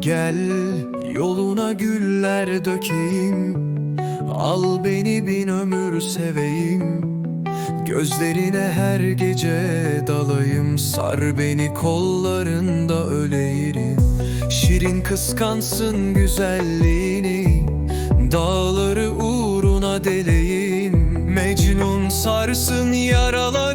Gel yoluna güller dökeyim. Al beni bin ömür seveyim. Gözlerine her gece dalayım. Sar beni kollarında öleyim. Şirin kıskansın güzelliğini. Dağları uğruna deleyim. Mecnun sarsın yaralarımı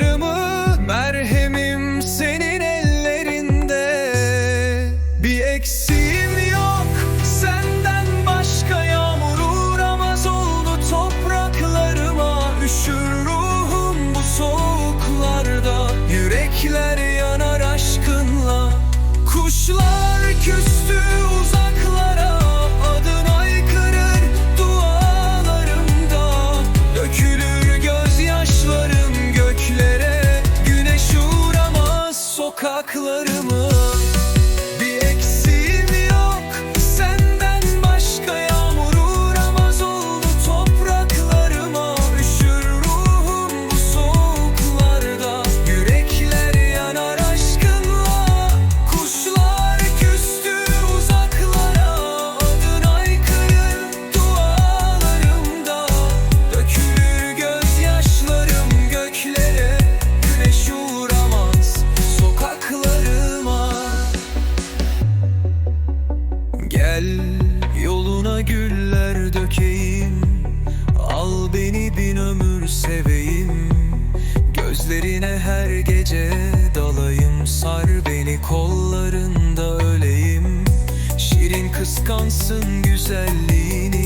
güller dökeyim. Al beni bin ömür seveyim. Gözlerine her gece dalayım. Sar beni kollarında öleyim. Şirin kıskansın güzelliğini